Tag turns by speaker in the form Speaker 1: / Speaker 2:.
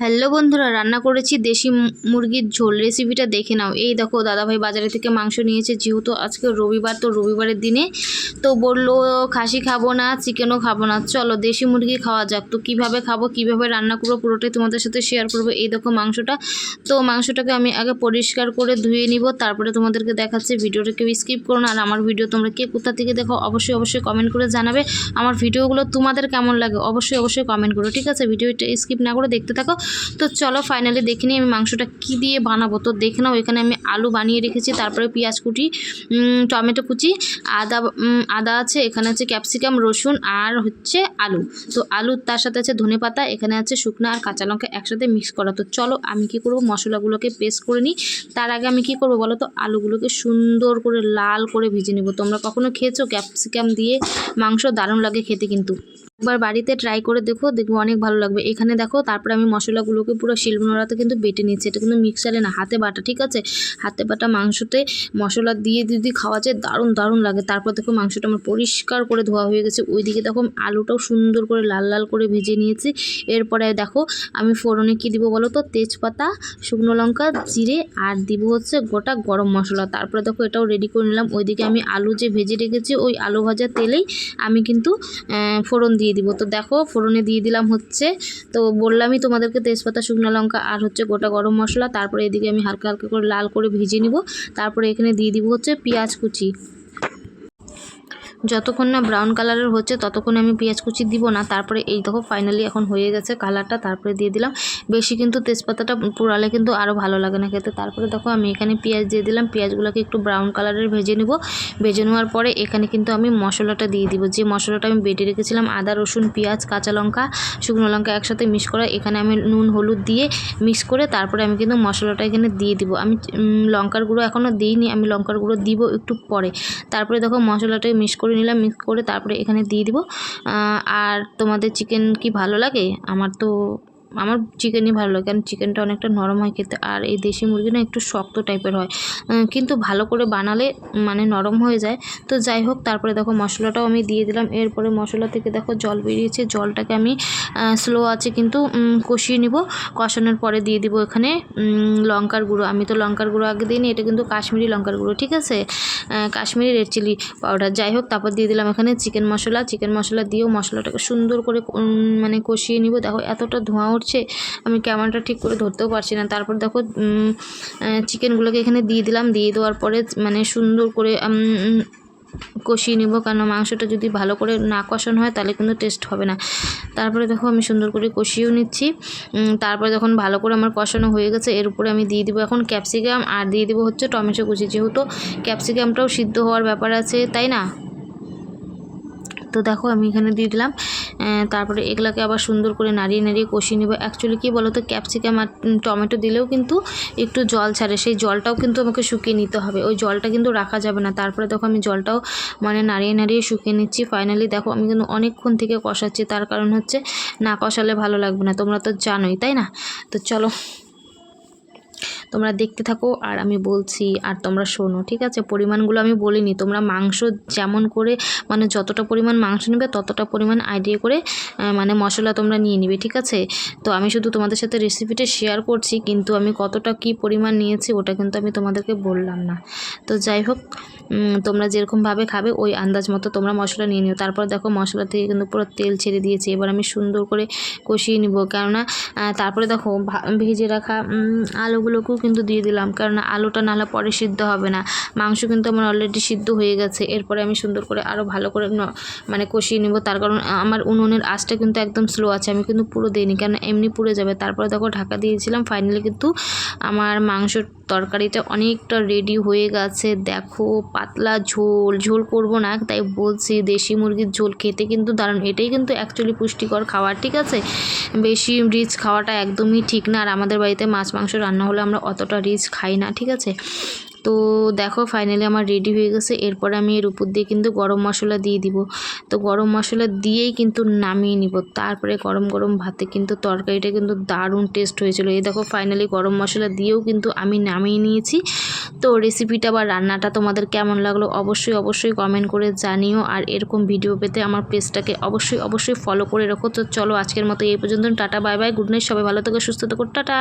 Speaker 1: Hello বন্ধুরা, রান্না করেছি দেশি মুরগির ঝোল। রেসিপিটা দেখে নাও। এই দেখো, দাদাভাই বাজারে থেকে মাংস নিয়েছে। যেহেতু আজকে রবিবার, তো রবিবারের দিনে তো বলল, খাসি খাব না, চিকেনও খাব না। চলো, দেশি মুরগি খাওয়া যাক। তো কীভাবে খাব, কীভাবে রান্না করব, পুরোটাই তোমাদের সাথে শেয়ার করব। এই দেখো মাংসটা। তো মাংসটাকে আমি আগে পরিষ্কার করে ধুয়ে নিব। তারপরে তোমাদেরকে দেখাচ্ছি। ভিডিওটা কেউ স্কিপ করো না। আর আমার ভিডিও তোমরা কে কোথা থেকে দেখো, অবশ্যই অবশ্যই কমেন্ট করে জানাবে। আমার ভিডিওগুলো তোমাদের কেমন লাগে, অবশ্যই অবশ্যই কমেন্ট করো। ঠিক আছে? ভিডিওটা স্কিপ না করে দেখতে থাকো। তো চলো ফাইনালি দেখে নিই আমি মাংসটা কী দিয়ে বানাবো। তো দেখে নাও, এখানে আমি আলু বানিয়ে রেখেছি, তারপরে পেঁয়াজ কুটি টমেটো কুচি, আদা আদা আছে, এখানে আছে ক্যাপসিকাম রসুন আর হচ্ছে আলু। তো আলু তার সাথে আছে ধনে পাতা, এখানে আছে শুকনো আর কাঁচা লঙ্কা একসাথে মিক্স করা। তো চলো আমি কি করব, মশলাগুলোকে পেস্ট করে নিই। তার আগে আমি কি করব বলো তো, আলুগুলোকে সুন্দর করে লাল করে ভেজে নেব। তোমরা কখনো খেয়েছো ক্যাপসিকাম দিয়ে? মাংস দারুণ লাগে খেতে কিন্তু। একবার বাড়িতে ট্রাই করে দেখো, দেখব অনেক ভালো লাগবে। এখানে দেখো, তারপরে আমি মশলাগুলোকে পুরো শিলনোড়াতে কিন্তু বেটে নিচ্ছি এটা কিন্তু মিক্সারে না, হাতে বাটা, ঠিক আছে? হাতে বাটা মাংসতে মশলা দিয়ে যদি খাওয়া যায়, দারুণ দারুণ লাগে। তারপর দেখো মাংসটা আমার পরিষ্কার করে ধোয়া হয়ে গেছে। ওইদিকে দেখো আলুটাও সুন্দর করে লাল লাল করে ভেজে নিয়েছি। এরপরে দেখো আমি ফোড়নে কী দিব বলো তো? তেজপাতা, শুকনো লঙ্কা, জিরে, আর দিব হচ্ছে গোটা গরম মশলা। তারপরে দেখো এটাও রেডি করে নিলাম। ওইদিকে আমি আলু যে ভেজে রেখেছি, ওই আলু ভাজা তেলেই আমি কিন্তু ফোড়ন দিয়ে দিব। তো দেখো, ফোড়নে দিয়ে দিলাম হচ্ছে। তো বললামই তোমাদেরকে তেজপাতা, শুকনো লঙ্কা আর হচ্ছে গোটা গরম মশলা। তারপরে এদিকে আমি হালকা হালকা করে লাল করে ভেজে নিব। তারপরে এখানে দিয়ে দিব হচ্ছে পেঁয়াজ কুচি। যতক্ষণ না ব্রাউন কালারের হচ্ছে, ততক্ষণ আমি পেঁয়াজ কুচি দিব না। তারপরে এই দেখো ফাইনালি এখন হয়ে গেছে কালারটা তারপরে দিয়ে দিলাম। বেশি কিন্তু তেজপাতাটা পোড়ালে কিন্তু আরও ভালো লাগে না খেতে। তারপরে দেখো, আমি এখানে পেঁয়াজ দিয়ে দিলাম। পেঁয়াজগুলোকে একটু ব্রাউন কালারের ভেজে নিব। ভেজে নেওয়ার পরে এখানে কিন্তু আমি মশলাটা দিয়ে দিব। যে মশলাটা আমি বেটে রেখেছিলাম, আদা, রসুন, পেঁয়াজ, কাঁচা লঙ্কা, শুকনো লঙ্কা একসাথে মিক্স করা। এখানে আমি নুন, হলুদ দিয়ে মিক্স করে তারপরে আমি কিন্তু মশলাটা এখানে দিয়ে দিব। আমি লঙ্কার গুঁড়ো এখনও দিইনি, আমি লঙ্কার গুঁড়ো দিব একটু পরে। তারপরে দেখো মশলাটা মিক্স নিলাম মিক্স করে তারপরে এখানে দিয়ে দিব। আর তোমাদের চিকেন কি ভালো লাগে? আমার তো আমার চিকেনই ভালো লাগে, কারণ চিকেনটা অনেকটা নরম হয় খেতে, আর এই দেশি মুরগি না একটু শক্ত টাইপের হয়। কিন্তু ভালো করে বানালে মানে নরম হয়ে যায়। তো যাই হোক, তারপরে দেখো মশলাটাও আমি দিয়ে দিলাম। এরপরে মশলা থেকে দেখো জল বেরিয়েছে। জলটাকে আমি স্লো আছে কিন্তু কষিয়ে নিব। কষানোর পরে দিয়ে দিব এখানে লঙ্কার গুঁড়ো। আমি তো লঙ্কার গুঁড়ো আগে দিইনি, এটা কিন্তু কাশ্মীরি লঙ্কার গুঁড়ো, ঠিক আছে? কাশ্মীরি রেড চিলি পাউডার যাই হোক, তারপর দিয়ে দিলাম এখানে চিকেন মশলা। চিকেন মশলা দিয়েও মশলাটাকে সুন্দর করে মানে কষিয়ে নিব। দেখো এতটা ধোঁয়া উঠছে আমি ক্যামেরাটা ঠিক করে ধরতেও পারছি না। তারপর দেখো চিকেনগুলোকে এখানে দিয়ে দিলাম। দিয়ে দেওয়ার পরে মানে সুন্দর করে কষিয়ে নিব। কারণ মাংসটা যদি ভালো করে না কষানো হয়, তাহলে কিন্তু টেস্ট হবে না। তারপরে দেখো, আমি সুন্দর করে কষিয়েও নিচ্ছি। তারপরে যখন ভালো করে আমার কষানো হয়ে গেছে, এর উপরে আমি দিয়ে দিব এখন ক্যাপসিকাম আর দিয়ে দিব হচ্ছে টমেটো কুচি। যেহেতু ক্যাপসিকামটাও সিদ্ধ হওয়ার ব্যাপার আছে, তাই না? তো দেখো, আমি এখানে দিয়ে দিলাম। তারপরে এগুলাকে আবার সুন্দর করে নাড়িয়ে নাড়িয়ে কষিয়ে নেব। অ্যাকচুয়ালি কী বলো তো ক্যাপসিকাম আর টমেটো দিলেও কিন্তু একটু জল ছাড়ে। সেই জলটাও কিন্তু আমাকে শুকিয়ে নিতে হবে। ওই জলটা কিন্তু রাখা যাবে না। তারপরে দেখো আমি জলটাও মানে নাড়িয়ে নাড়িয়ে শুকিয়ে নিচ্ছি। ফাইনালি দেখো আমি কিন্তু অনেকক্ষণ থেকে কষাচ্ছি। তার কারণ হচ্ছে না কষালে ভালো লাগবে না। তোমরা তো জানোই, তাই না? তো চলো তোমরা দেখতে থাকো আর আমি বলছি, আর তোমরা শোনো, ঠিক আছে? পরিমাণগুলো আমি বলিনি। তোমরা মাংস যেমন করে মানে যতটা পরিমাণ মাংস নেবে, ততটা পরিমাণ আইডিয়া করে মানে মশলা তোমরা নিয়ে নিবে, ঠিক আছে? তো আমি শুধু তোমাদের সাথে রেসিপিটা শেয়ার করছি, কিন্তু আমি কতটা কি পরিমাণ নিয়েছি, ওটা কিন্তু আমি তোমাদেরকে বললাম না। তো যাই হোক তোমরা যেরকমভাবে খাবে, ওই আন্দাজ মতো তোমরা মশলা নিয়ে নিও। তারপর দেখো মশলা থেকে কিন্তু পুরো তেল ছেড়ে দিয়েছি। এবার আমি সুন্দর করে কষিয়ে নিব। কেননা তারপরে দেখো ভেজে রাখা আলুগুলোকেও কিন্তু দিয়ে দিলাম। কারণ আলুটা নাহলে পরে সিদ্ধ হবে না। মাংস কিন্তু আমার অলরেডি সিদ্ধ হয়ে গেছে। এরপরে আমি সুন্দর করে আরও ভালো করে মানে কষিয়ে নিব। তার কারণ, আমার উনুনের আঁচটা কিন্তু একদম স্লো আছে। আমি কিন্তু পুরো দিইনি। কারণ এমনি পুড়ে যাবে। তারপরে দেখো ঢাকা দিয়েছিলাম। ফাইনালি কিন্তু আমার মাংসর তরকারিটা অনেকটা রেডি হয়ে গেছে। দেখো, পাতলা ঝোল ঝোল করব না, তাই বলছি দেশি মুরগির ঝোল খেতে কিন্তু দারুণ। এটাই কিন্তু অ্যাকচুয়ালি পুষ্টিকর খাবার, ঠিক আছে? বেশি রিচ খাওয়াটা একদমই ঠিক না, আর আমাদের বাড়িতে মাছ, মাংস রান্না হলে আমরা অতটা রিচ খাই না, ঠিক আছে? তো দেখো ফাইনালি আমার রেডি হয়ে গেছে। এরপরে আমি এর উপর দিয়ে কিন্তু গরম মশলা দিয়ে দিব। তো গরম মশলা দিয়েই কিন্তু নামিয়ে নিব। তারপরে গরম গরম ভাতে কিন্তু তরকারিটা কিন্তু দারুণ টেস্ট হয়েছিল। এই দেখো ফাইনালি গরম মশলা দিয়েও কিন্তু আমি নামিয়ে নিয়েছি। তো রেসিপিটা বা রান্নাটা তোমাদের কেমন লাগল অবশ্যই অবশ্যই কমেন্ট করে জানিও। আর এরকম ভিডিও পেতে আমার পেজটাকে অবশ্যই অবশ্যই ফলো করে রাখো। তো চলো আজকের মতো এই পর্যন্ত। Tata bye bye good night সবাই ভালো থেকো, সুস্থ থেকো। টাটা।